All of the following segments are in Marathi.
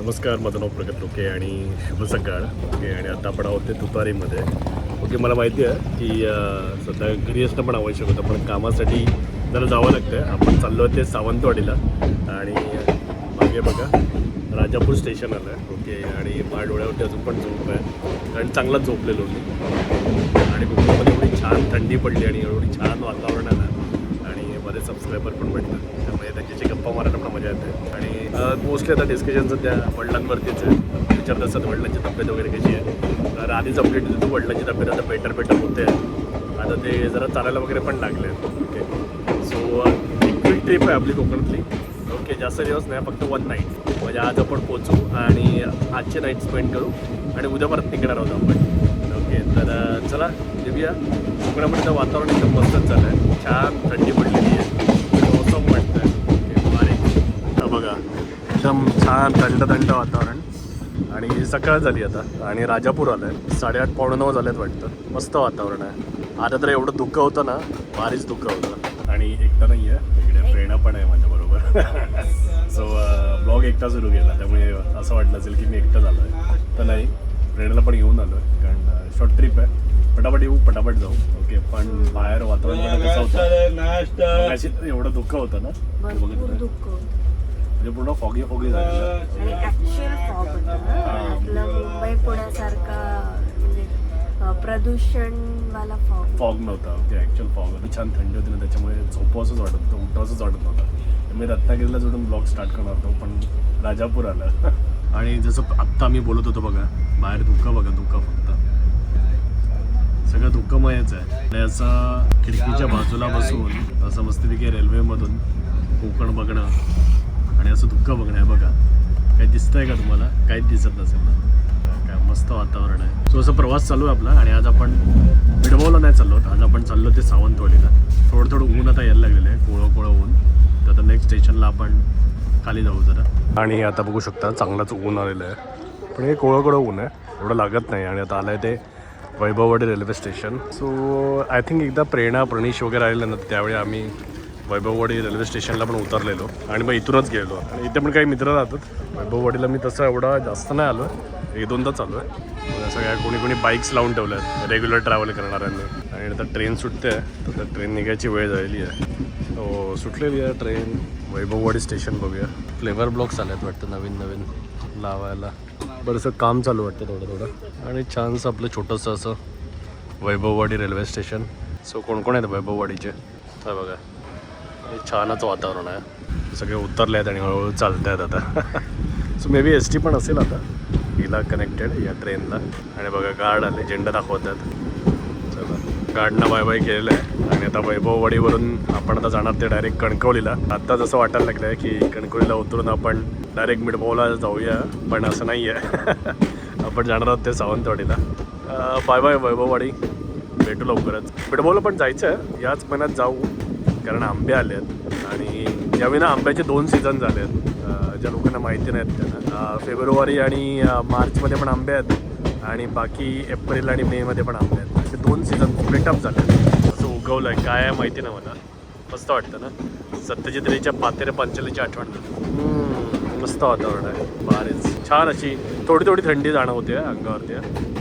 नमस्कार माझं नाव प्रगत लोके आणि शुभ सकाळ. ओके आणि आता आपण आहोत ते तुतारीमध्ये. ओके मला माहिती आहे की सध्या घरी असणं पण आवश्यक होतं पण कामासाठी जरा जावं लागतं आहे आपण चाललो आहे ते सावंतवाडीला. आणि मागे बघा राजापूर स्टेशन आलं आहे ओके आणि माझ्या डोळ्यावरती अजून पण झोप आहे. कारण चांगलाच झोपलेलो मी. आणि कोकणामध्ये एवढी छान थंडी पडली आणि एवढी छान वातावरण आहे. आणि सबस्क्रायबर पण भेटतात. त्यामुळे त्यांच्याशी गप्पा मारायला पण मजा येते. आणि मोस्टली आता डिस्कशन सध्या वडिलांवरतीच आहे. विचारत असतात वडिलांची तब्येत वगैरे कशी आहे? तर आधीच अपडेट देतो वडिलांची तब्येत आता बेटर बेटर होते. आता ते जरा चालायला वगैरे पण लागले ओके सो एक क्विक ट्रिप आहे आपली कोकणातली. ओके जास्त दिवस नाही फक्त वन नाईट म्हणजे आज आपण पोचू आणि आजचे नाईट स्पेंड करू. आणि उद्या परत निघणार आहोत आपण. ओके तर चला देऊया कोकणामध्ये तर वातावरण एकदम मस्तच झालं आहे छान थंडी पडलेली आहे. मौसम वाटतं आहे बघा एकदम छान थंड थंड वातावरण. आणि सकाळ झाली आता. आणि राजापूर आलं आहे साडेआठ पावणे नऊ झालेत वाटतं. मस्त वातावरण आहे. आता तर एवढं दुःख होतं ना भारीच दुःख होतं. आणि एकटा नाही आहे इकडे प्रेरणा पण आहे माझ्याबरोबर सो ब्लॉग एकटा सुरू केला. त्यामुळे असं वाटलं असेल की मी एकटं झालो आहे तर नाही प्रेरणाला पण घेऊन आलो आहे कारण शॉर्ट ट्रिप आहे. पटापट येऊ पटापट जाऊ. ओके पण बाहेर वातावरण कसं होतं? एवढं दुःख होतं ना? म्हणजे पूर्ण फॉगी फॉगी ऍक्च्युअल हा. आपलं मुंबई पुण्यासारखा म्हणजे प्रदूषणवाला फॉग फॉग नव्हता. ओके ॲक्च्युअल फॉग होतं. छान थंडी होती ना त्याच्यामुळे झोपावंसंच वाटत होतं उठावंसंच वाटत नव्हतं. मी रत्नागिरीला जोडून ब्लॉग स्टार्ट करणार होतो पण राजापूर आलं. आणि जसं आत्ता मी बोलत होतो बघा बाहेर धुकं बघा धुकं फक्त. सगळं दुःखमयच आहे. याचा खिडकीच्या बाजूला बसून असं मस्तपैकी रेल्वेमधून कोकण बघणं आणि असं दुःख बघणं आहे बघा. काही दिसतंय का तुम्हाला? काहीच दिसत नसेल ना? काय मस्त वातावरण आहे. सो असं प्रवास चालू आहे आपला आणि आज आपण मिडबोला नाही चाललो आज आपण चाललो ते सावंतवाडीला. थोडं थोडं ऊन आता यायला लागलेलं आहे. कोळं कोळं ऊन. तर आता नेक्स्ट स्टेशनला आपण खाली जाऊ जरा. आणि आता बघू शकता चांगलाच ऊन आलेलं आहे. पण हे कोळं कोळं ऊन आहे. एवढं लागत नाही आणि आता आलं आहे ते Vaibhavwadi railway station. So I think एकदा प्रेरणा प्रणीश वगैरे आलेलं ना त्यावेळी आम्ही वैभववाडी रेल्वे स्टेशनला पण उतरलेलो. आणि मग इथूनच गेलो. आणि इथे पण काही मित्र राहतात. वैभववाडीला मी तसं एवढा जास्त नाही आलो एक दोनदा चालू आहे सगळ्या कोणी कोणी बाईक्स लावून ठेवल्या आहेत रेग्युलर ट्रॅव्हल करणाऱ्यांनी. आणि आता ट्रेन सुटते. आहे तर त्या ट्रेन निघायची वेळ झालेली आहे. हो सुटलेली आहे ट्रेन वैभववाडी स्टेशन बघूया. फ्लेवर ब्लॉक्स आले आहेत वाटतं नवीन नवीन लावायला. बरंचसं काम चालू वाटतं थोडं थोडं. आणि छानसं आपलं छोटंसं असं वैभववाडी रेल्वे स्टेशन सो कोण कोण आहेत वैभववाडीचे? तर बघा. छानच वातावरण आहे. सगळे उतरले आहेत आणि हळूहळू चालत आहेत आता. So may be S T पण असेल आता. हिला कनेक्टेड या ट्रेनला आणि बघा गार्ड आले. झेंडा दाखवत आहेत. चला. गार्डनं बाय बाय केलेलं आहे. आणि आता वैभववाडीवरून आपण आता जाणार ते डायरेक्ट कणकवलीला. आत्ता जसं वाटायला लागलं आहे की कणकवलीला उतरून आपण डायरेक्ट मिडबोला जाऊया पण असं नाही आहे आपण जाणार आहोत ते सावंतवाडीला. Bye bye Vaibhavwadi. भेटू लवकरच. मिडबोला पण जायचं आहे याच महिन्यात जाऊ कारण आंबे आले आहेत. आणि यावेळी ना आंब्याचे दोन सीझन झाले आहेत. ज्या लोकांना माहिती नाहीत त्यांना. फेब्रुवारी आणि मार्चमध्ये पण आंबे आहेत. आणि बाकी एप्रिल आणि मेमध्ये पण आंबे आहेत. असे दोन सीझन स्प्लिटअप झाले आहेत. असं उगवलं आहे काय आहे माहिती नाही मला. मस्त वाटतं ना. सत्यजित रेच्या पातेरे पंचलीची आठवण मस्त वातावरण आहे. भारीच. छान अशी थोडी थोडी थंडी जाणवते अंगावरती.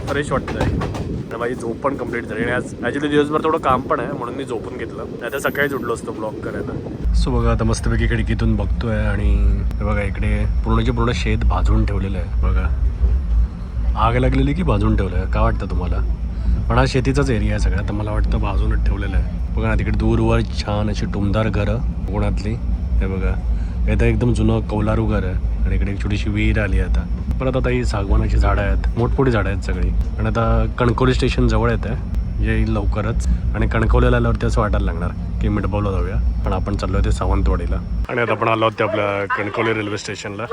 फ्रेश वाटतं आहे आणि माझी झोप पण कंप्लीट झाली. आणि आज ॲक्च्युली दिवसभर थोडं काम पण आहे म्हणून मी झोपून घेतलं. नाही सकाळीच उठलो असतो ब्लॉग करायला. सो बघा आता मस्तपैकी खिडकीतून बघतोय आणि हे बघा इकडे पूर्णचे पूर्ण शेत भाजून ठेवलेलं आहे. बघा. आग लागलेली की भाजून ठेवलं आहे काय वाटतं तुम्हाला? पण हा शेतीचाच एरिया आहे सगळा तर मला वाटतं भाजूनच ठेवलेलं आहे. बघा ना तिकडे दूरवर छान अशी टुमदार घरं कोकणातली. हे बघा. हे तर एकदम जुनं कौलारू घर आहे. आणि इकडे एक छोटीशी विहीर आली आहे आता. परत आता ही सागवानाची झाडं आहेत. मोठमोठी झाडं आहेत सगळी. आणि आता कणकवली स्टेशन जवळ येत. आहे येईल लवकरच. आणि कणकवलीला आल्यावरती असं वाटायला लागणार की मिठबावला जाऊया. पण आपण चाललो ते सावंतवाडीला. आणि आता आपण आलो होते आपल्या कणकवली रेल्वे स्टेशनला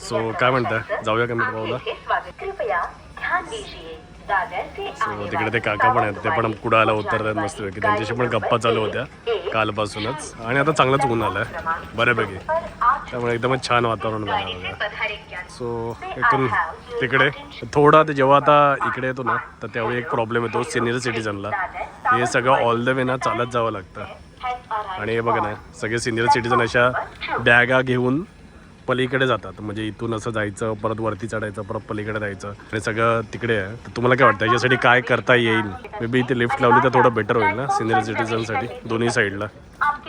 सो काय म्हणताय? जाऊया का मिडबवला से तिकडे ते काका पण आहेत ते पण कुडाला उतरतात मस्त की त्यांच्याशी पण गप्पा चालू होत्या कालपासूनच. आणि आता चांगलंच ऊन आलं आहे बऱ्यापैकी. त्यामुळे एकदमच छान वातावरण बघा सो इथून तिकडे थोडा ते जेव्हा आता इकडे येतो ना तर त्यावेळी एक प्रॉब्लेम येतो सिनियर सिटीजनला हे सगळं ऑल द वे ना चालत जावं लागतं. आणि हे बघा ना सगळे सिनियर सिटीजन अशा बॅगा घेऊन पलीकडे जातात. म्हणजे इथून असं जायचं परत वरती चढायचं परत पलीकडे जायचं. हे सगळं तिकडे आहे. तर तुम्हाला काय वाटतं? याच्यासाठी काय करता येईल? मे बी इथे लिफ्ट लावली तर थोडं बेटर होईल ना सिनियर सिटीजनसाठी दोन्ही साईडला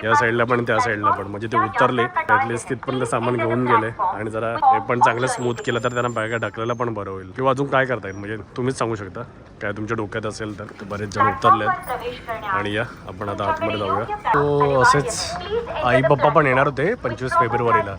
या साईडला पण त्या साईडला पण. म्हणजे ते उतरले. ॲटलिस्ट तिथपर्यंत सामान घेऊन गेले. आणि जरा हे पण चांगलं स्मूथ केलं तर त्यांना बॅगा ढकलायला पण बरं होईल. किंवा अजून काय करता येईल? म्हणजे तुम्हीच सांगू शकता. काय तुमच्या डोक्यात असेल तर. बरेच जण उतरले आहेत आणि या आपण आता आतमध्ये जाऊया. तो असेच आई पप्पा पण येणार होते पंचवीस फेब्रुवारीला.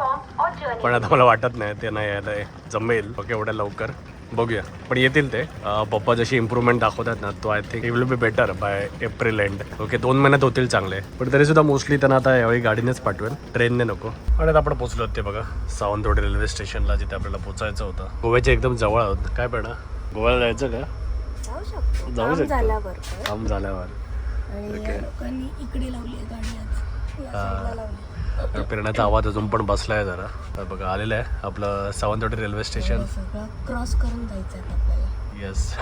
पण आता मला वाटत नाही ते नाही यायला जमेल. ओके एवढ्या लवकर. बघूया. पण येतील ते. पप्पा जशी इम्प्रूव्हमेंट दाखवतात ना तो I think will be better by April end okay दोन महिन्यात होतील चांगले. पण तरी सुद्धा मोस्टली त्यांना आता यावेळी गाडीनेच पाठवेल ट्रेनने नको. आणि आता आपण पोहोचलो ते बघा. सावंतवाडी रेल्वे स्टेशनला जिथे आपल्याला पोहोचायचं होतं. गोव्याच्या एकदम जवळ आहोत. काय पण गोव्याला जायचं का? जाऊ शकतो. काम. झाल्यावर. लोकांनी इकडे लावली गाडी फिरण्याचा आवाज अजून पण बसलाय जरा. तर बघा आलेलं आहे आपलं सावंतवाडी रेल्वे स्टेशन क्रॉस करून जायचं आहे येस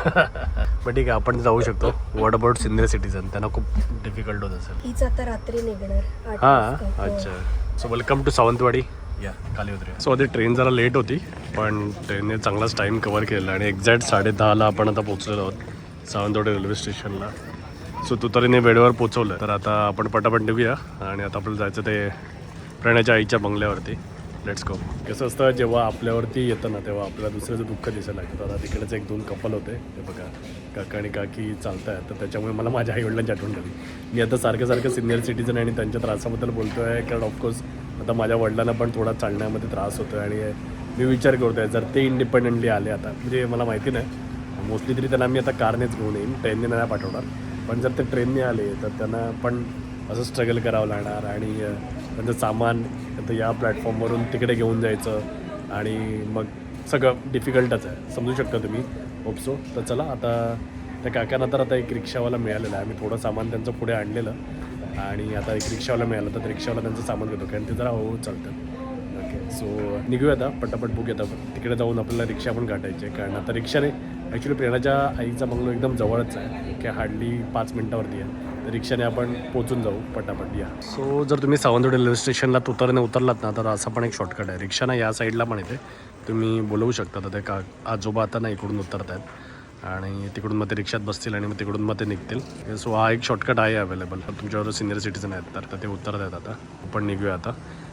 पण ठीक आहे आपण जाऊ शकतो. वॉट अबाउट सिनियर सिटीजन त्यांना खूप डिफिकल्ट होत असेल. हीच आता रात्री निघणार. हां. हो. अच्छा. So welcome to Sawantwadi. या खाली उतरूया. सो आधी ट्रेन जरा लेट होती पण ट्रेनने चांगलाच टाईम कवर केला आणि एक्झॅक्ट साडे दहाला आपण आता पोहोचलेलो आहोत सावंतवाडी रेल्वे स्टेशनला सो तुतारीने वेळेवर पोचवलं तर आता आपण पटापट निघूया आणि आता आपल्याला जायचं ते प्रणयाच्या आईच्या बंगल्यावरती. लेट्स गो कसं असतं जेव्हा आपल्यावरती येतं ना तेव्हा आपल्याला दुसऱ्याचं दुःख दिसायला लागतं. आता तिकडेच एक दोन कपल होते. ते बघा काका आणि काकी चालत आहेत तर त्याच्यामुळे मला माझ्या आईवडिलांची आठवण झाली. मी आता सारखं सारखं सिनियर सिटीजन आणि त्यांच्या त्रासाबद्दल बोलतो आहे कारण ऑफकोर्स आता माझ्या वडिलांना पण थोडा चालण्यामध्ये त्रास होतो आहे आणि मी विचार करतो आहे जर ते इंडिपेंडेंटली आले आता. म्हणजे मला माहिती नाही. मोस्टली तरी त्यांना मी आता कारनेच घेऊन येईन. ट्रेनने नाही पाठवणार. पण जर ते ट्रेनने आले तर त्यांना पण असं स्ट्रगल करावं लागणार आणि त्यांचं सामान तर या प्लॅटफॉर्मवरून तिकडे घेऊन जायचं आणि मग सगळं डिफिकल्टच आहे. समजू शकता तुम्ही. ओपसो तर चला आता त्या काकांना तर आता एक रिक्षावाला मिळालेला आहे. आम्ही थोडं सामान त्यांचं पुढे आणलेलं आणि आता एक रिक्षावाला मिळालं तर रिक्षावाला त्यांचं सामान घेतो कारण ते जरा हळूहळू चालतं ओके सो निघूया आता. पटापट बुक येतात तिकडे जाऊन आपल्याला रिक्षा पण काढायची आहे. कारण आता रिक्षाने ॲक्च्युली प्रेरणाच्या आईचा बंगलो एकदम जवळच आहे. की हार्डली पाच मिनटावरती आहे. रिक्षाने आपण पोचून जाऊ पटापट या. सो जर तुम्ही सावंतवाडी रेल्वे स्टेशनला तुतरने उतरलात ना तर असा पण एक शॉर्टकट आहे. रिक्षाना या साईडला पण येते. तुम्ही बोलवू शकता तर ते का आजोबा आता ना इकडून उतरत आहेत आणि तिकडून मग ते रिक्षात बसतील आणि मग तिकडून मग ते निघतील. सो हा एक शॉर्टकट आहे अवेलेबल तुमच्यावर सिनियर सिटीजन आहेत तर ते उतरत आहेत आता. आपण निघूया आता.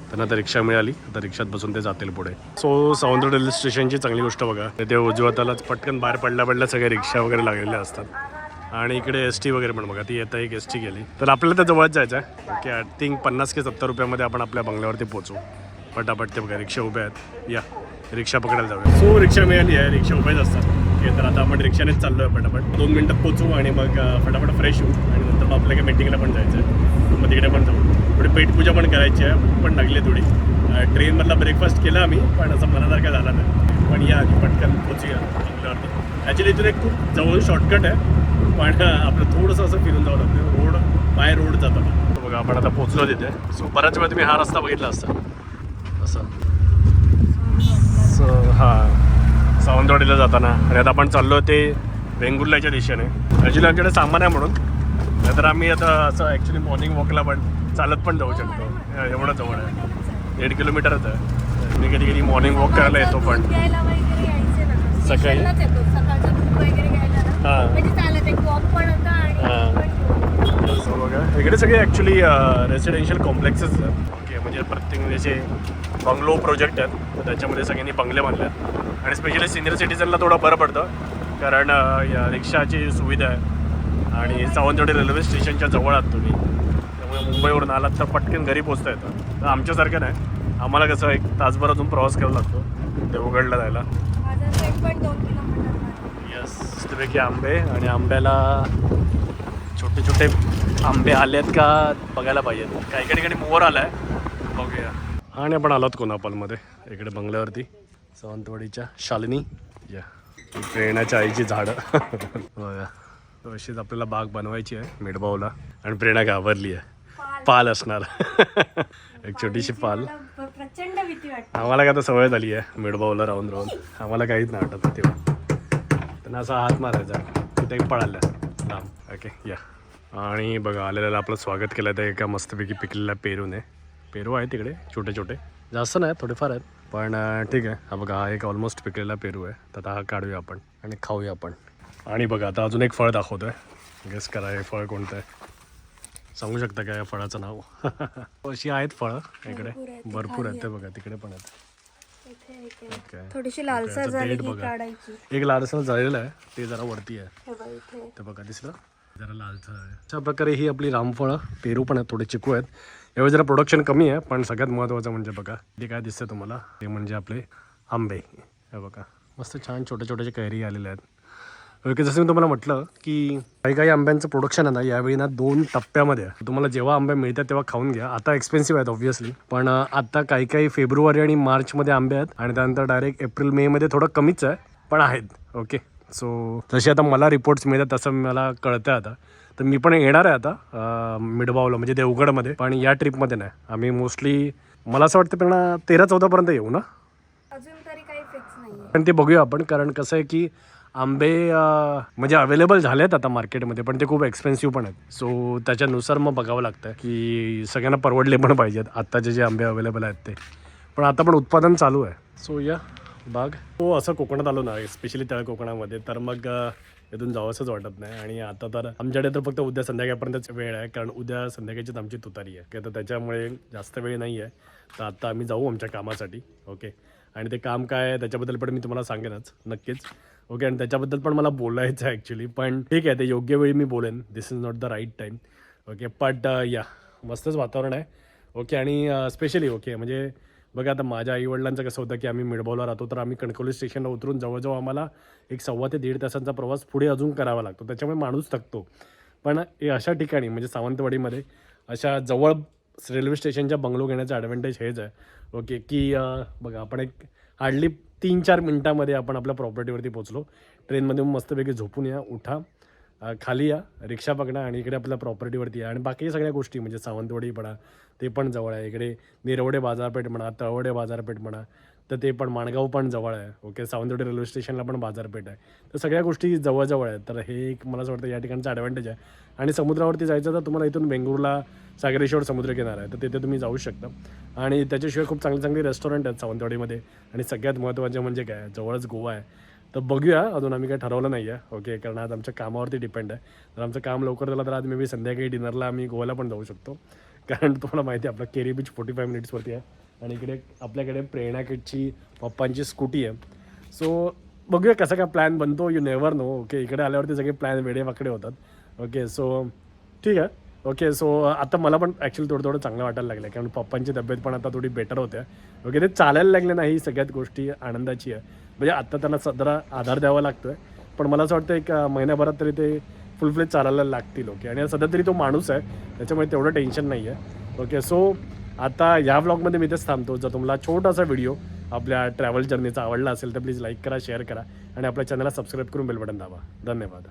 त्यांना आता रिक्षा मिळाली आता रिक्षात बसून ते जातील पुढे. सो सावंतवाडी रेल्वे स्टेशनची चांगली गोष्ट बघा. ते उजव्या पटकन बाहेर पडल्या पडल्या सगळ्या रिक्षा वगैरे लागलेल्या असतात. आणि इकडे एस टी वगैरे पण बघा ती येता एक एस टी गेली. तर आपल्याला त्या जवळच जायचं आहे. ओके आय थिंक पन्नास की सत्तर रुपयामध्ये आपण आपल्या बंगल्यावरती पोहोचू. पटापट ते बघा रिक्षा उभ्या आहेत. या रिक्षा पकडायला जाऊया. सो रिक्षा मिळाली आहे रिक्षा उभ्याच असतात. ओके तर आता आपण रिक्षानेच चाललो आहे पटापट. दोन मिनटात पोचू आणि मग फटाफट फ्रेश होऊ. आणि नंतर मग आपल्या काही मीटिंगला पण जायचं आहे मग तिकडे पण जाऊ. थोडी पेटपूजा पण करायची आहे भूक पण लागली थोडी. ट्रेनमधला ब्रेकफास्ट केला आम्ही पण असं मनासारखं झाला नाही. पण या आधी पटकन पोचूया बंगल्यावरती ॲक्च्युली इथून एक खूप जवळ शॉर्टकट आहे. पण आपलं थोडंसं असं फिरून जावं लागतं. रोड बाय रोड जातं बघा. आपण आता पोचलो तिथे. सो बऱ्याच वेळा तुम्ही हा रस्ता बघितला असता. असं. सो हां. सावंतवाडीला जाताना. आणि आता आपण चाललो ते वेंगुर्ल्याच्या दिशेने. ॲक्च्युली आमच्याकडे सामान आहे म्हणून. नाहीतर आम्ही आता असं ॲक्च्युली मॉर्निंग वॉकला पण चालत पण जाऊ शकतो. एवढं जवळ आहे. दीड किलोमीटरच आहे. मी कधी कधी मॉर्निंग वॉक करायला येतो पण. सकाळी? हां. म्हणजे हां. इकडे सगळे ॲक्च्युली रेसिडेन्शियल कॉम्प्लेक्सेस आहेत. ओके म्हणजे प्रत्येक म्हणजे जे बंगलो प्रोजेक्ट आहेत तर त्याच्यामध्ये सगळ्यांनी बंगले बांधले आहेत. आणि स्पेशली सिनियर सिटीजनला थोडं बरं पडतं कारण या रिक्षाची सुविधा आहे. आणि सावंतवाडी रेल्वे स्टेशनच्या जवळ आहात तुम्ही. त्यामुळे मुंबईवरून आलात तर पटकन घरी पोचता येतं. तर आमच्यासारखं नाही. आम्हाला कसं एक तासभर अजून प्रवास करावा लागतो. ते उघडला जायला मस्तपैकी आंबे आणि आंब्याला छोटे छोटे आंबे आलेत का बघायला पाहिजेत काही काही ठिकाणी मोर आलाय बघूया. आणि आपण आलोत कोणापालमध्ये इकडे बंगल्यावरती सावंतवाडीच्या शालिनी. या. प्रेरणाच्या आईची झाडं. बघा. तर अशीच आपल्याला बाग बनवायची आहे मेडबावला आणि प्रेरणा घाबरली आहे. पाल असणार. एक छोटीशी पाल. प्रचंड भीती वाटते. आम्हाला काय आता सवय झाली आहे मिडबावला राहून राहून. आम्हाला काहीच नाही वाटत तेव्हा. त्यांना असा हात मारायचा. तिथे पळाल्या. लांब. ओके या. आणि बघा आलेल्याला आपलं स्वागत केलं तर एका मस्तपैकी पिकलेल्या पेरूने. पेरू आहे तिकडे छोटे छोटे. जास्त नाही थोडेफार आहेत. पण ठीक आहे. हा बघा हा एक ऑलमोस्ट पिकलेला पेरू आहे. तर आता हा काढूया आपण आणि खाऊया आपण. आणि बघा आता अजून एक फळ दाखवतोय. गेस करा हे फळ कोणतं आहे? सांगू शकता का या फळाचं नाव? अशी आहेत फळं इकडे. भरपूर आहेत, ते बघा तिकडे पण आहेत. आहे. थोडीशी झाली. काढायची. एक लालसर झालेलं आहे ते जरा वरती आहे. हे ते बघा दिसलं? जरा लालसर आहे. अशा प्रकारे ही आपली रामफळं पेरू पण आहेत थोडे चिकू आहेत. यावेळी जरा प्रोडक्शन कमी आहे पण सगळ्यात महत्त्वाचं म्हणजे बघा ते काय दिसतं तुम्हाला? ते म्हणजे आपले आंबे. हे बघा. मस्त छान छोटे छोटे कैरी आलेले आहेत. ओके जसं मी तुम्हाला म्हटलं की काही काही आंब्यांचं प्रोडक्शन आहे ना यावेळी ना दोन टप्प्यामध्ये तुम्हाला जेव्हा आंबे मिळतात तेव्हा खाऊन घ्या. आता एक्सपेन्सिव्ह आहेत ऑब्व्हियसली पण आता काही काही फेब्रुवारी आणि मार्चमध्ये आंबे आहेत आणि त्यानंतर डायरेक्ट एप्रिल मेमध्ये थोडं कमीच आहे पण आहेत. ओके. सो जसे आता मला रिपोर्ट्स मिळतात तसं मला कळतं आता. तर मी पण येणार आहे आता मिडबावला म्हणजे देवगडमध्ये. पण या ट्रिपमध्ये नाही. आम्ही मोस्टली मला असं वाटतं पण तेरा चौदापर्यंत येऊ ना? अजून तरी काही फिक्स नाही पण ते बघूया आपण. कारण कसं आहे की आंबे म्हणजे अवेलेबल झाले आहेत आता मार्केटमध्ये पण ते खूप एक्सपेन्सिव्ह पण आहेत. सो त्याच्यानुसार मग बघावं लागतं की सगळ्यांना परवडले पण पाहिजेत. आत्ताचे जे आंबे अवेलेबल आहेत ते. पण आता पण उत्पादन चालू आहे. सो या बाग. हो असं कोकणात आलो ना स्पेशली तळ कोकणामध्ये तर मग इथून जावंसंच वाटत नाही. आणि आता तर आमच्याकडे तर फक्त उद्या संध्याकाळपर्यंतच वेळ आहे कारण उद्या संध्याकाळचीच आमची तुतारी आहे. की तर त्याच्यामुळे जास्त वेळ नाही आहे. तर आत्ता आम्ही जाऊ आमच्या कामासाठी. ओके आणि ते काम काय आहे त्याच्याबद्दल पण मी तुम्हाला सांगेनच नक्कीच. ओके आणि त्याच्याबद्दल पण मला बोलायचं आहे ॲक्च्युली पण ठीक आहे ते योग्य वेळी मी बोलेन. This is not the right time okay but या मस्तच वातावरण आहे. ओके आणि uh, स्पेशली ओके म्हणजे बघा आता माझ्या आईवडिलांचं कसं होतं की आम्ही मिडबॉलला राहतो तर आम्ही कणकवली स्टेशनला उतरून जवळजवळ आम्हाला एक सव्वा ते दीड तासांचा प्रवास पुढे अजून करावा लागतो. त्याच्यामुळे माणूस थकतो. पण हे अशा ठिकाणी म्हणजे सावंतवाडीमध्ये अशा जवळ रेल्वे स्टेशनच्या बंगलो घेण्याचा ॲडव्हान्टेज हेच आहे. ओके की uh, बघा आपण एक हार्डली तीन चार मिनटामध्ये आपण आपल्या प्रॉपर्टीवरती पोचलो ट्रेनमध्ये मस्तपैकी झोपून या उठा खाली या रिक्षा पकडा आणि इकडे आपल्या प्रॉपर्टीवरती या. आणि बाकी सगळ्या गोष्टी म्हणजे सावंतवाडी पडा ते पण जवळ आहे. इकडे निरवडे बाजारपेठ म्हणा तळवडे बाजारपेठ म्हणा तर ते पण माणगाव पण जवळ आहे. ओके सावंतवाडी रेल्वे स्टेशनला पण बाजारपेठ आहे. तर सगळ्या गोष्टी जवळजवळ आहेत. तर हे एक मला असं वाटतं या ठिकाणचं ॲडव्हान्टेज आहे. आणि समुद्रावरती जायचं तर तुम्हाला इथून बेंगळूरला सागरेश्वर समुद्रकिनारा आहे. तर तिथे तुम्ही जाऊ शकता. आणि त्याच्याशिवाय खूप चांगली चांगली रेस्टॉरंट आहेत सावंतवाडीमध्ये. आणि सगळ्यात महत्त्वाचे म्हणजे काय? जवळच गोवा आहे. तर बघूया अजून आम्ही काही ठरवलं नाही आहे ओके कारण आज आमच्या कामावरती डिपेंड आहे. तर आमचं काम लवकर झालं तर आज मे बी संध्याकाळी डिनरला आम्ही गोव्याला पण जाऊ शकतो. कारण तुम्हाला माहिती आहे आपला केरी बीच फोर्टी फाय मिनिट्सवरती आहे. आणि इकडे आपल्याकडे प्रेरणा किटची पप्पांची स्कूटी आहे. सो बघूया कसा काय प्लॅन बनतो. यू नेवर नो ओके इकडे आल्यावरती सगळे प्लॅन वेडे वाकडे होतात. ओके सो ठीक आहे. ओके सो आता मला पण ॲक्च्युली थोडं थोडं चांगलं वाटायला लागलं कारण पप्पांची तब्येत पण आता थोडी बेटर होत्या ओके ते चालायला लागले नाही. ही सगळ्यात गोष्टी आनंदाची आहे. म्हणजे आत्ता त्यांना सदरा आधार द्यावा लागतोय. पण मला असं वाटतं एक महिन्याभरात तरी ते फुलफ्लेज चालायला लागतील. ओके आणि सध्या तरी तो माणूस आहे. त्याच्यामुळे तेवढं टेन्शन नाही आहे ओके सो आता या ब्लॉगमध्ये मी तेच थांबतो. जर तुम्हाला छोटासा व्हिडिओ आपल्या ट्रॅव्हल जर्नीचा आवडला असेल तर प्लीज लाईक करा शेअर करा आणि आपल्या चॅनलला सबस्क्राईब करून बेल बटन दाबा. धन्यवाद.